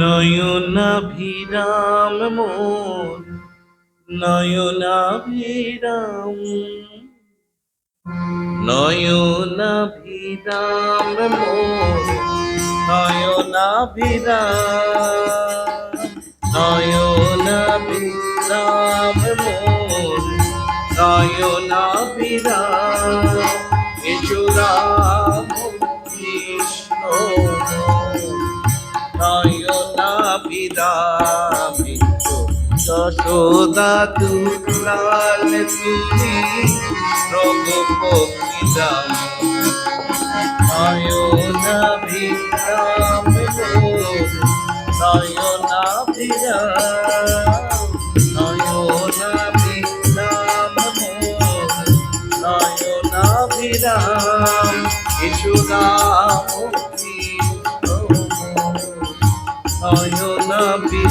নয়নাভিরাম মোর নয়নাভিরাম নয়নাভিরাম মোর নয়নাভিরাম নয়নাভিরাম মোর। নয়নাভিরাম যশোদা দুলাল তুমি রঘুপতি রাম নয়নাভিরাম নয়নাভিরাম নয়নাভিরাম নয়নাভিরাম ইসুরাম নয়নাভিরাম যশোদা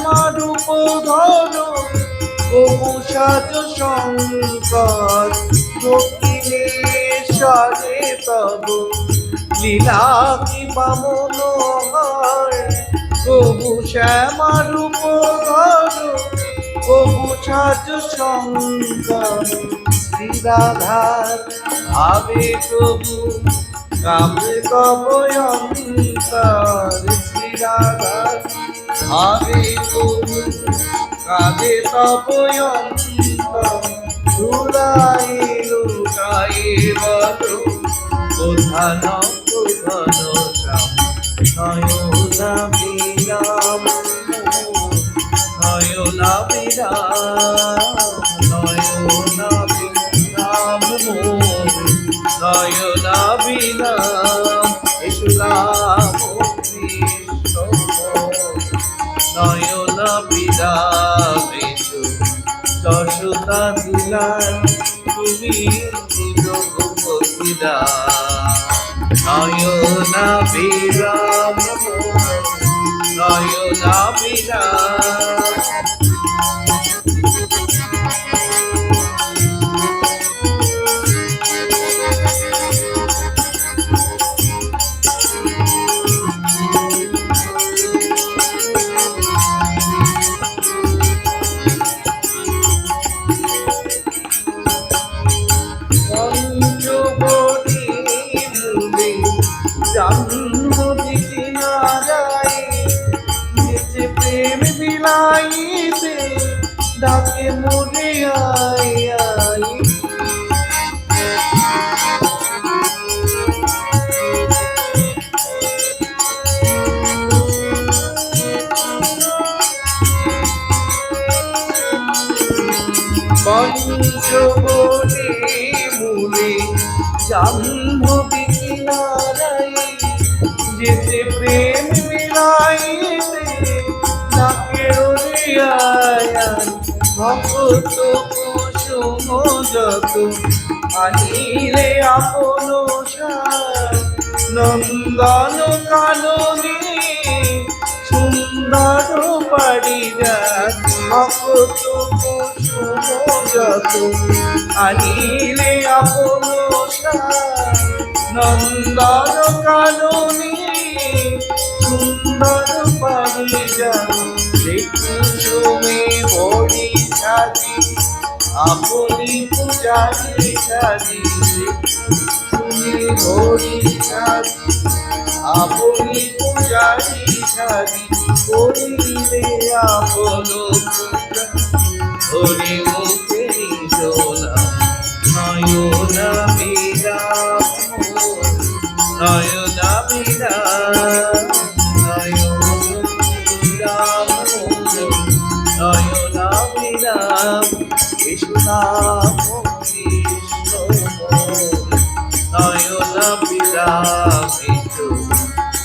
শ্যামা রূপ ধর প্রভু সাজ শঙ্কর দক্ষিণেশ্বরে তব লীলা কি পাবন প্রভু শ্যামা রূপ ধর প্রভু সাজ শঙ্কর শ্রীরাধার আবে প্রভু কাবে কবয়ন্তর শ্রীরাধার আবে প্রভু কাবে কবয়ন্তর দুলাই লুকাই বলো কোধান কোধান শ্যাম নয়না বিরাম নয়না বিরাম নয়না বিরাম নয়না বিরাম ইসলাম এসো যশোদা দুলাল তুমি রঘুপতিরা নয়না বিরাম নয়না বিরাম প্রেম বিলাইতে ডাকে মোরে আই আই পঞ্চবটি মূলে জাহ্নবী কিনারায় যেতে প্রেম ভক্ত কুসুম যত আনিলে আপন নন্দন কাননে সুন্দর পারিরা ভক্ত কুসুম যত আনিলে আপন নন্দন কাননে সুন্দর পারিরা কুসুমে বড়ি সাজি আপনি পূজারি সাজি তুমি বড়ি সাজি আপনি পূজারি সাজি করিলে আপন হরি মুখে জোলা নয়না বিরাম নয়না বিরাম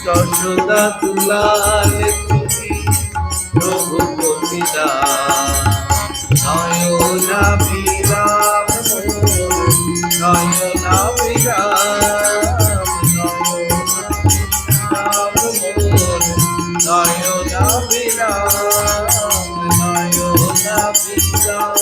যশোদা দুলাল তুমি রঘুপতি নয়না বিরাম নয়না বিরাম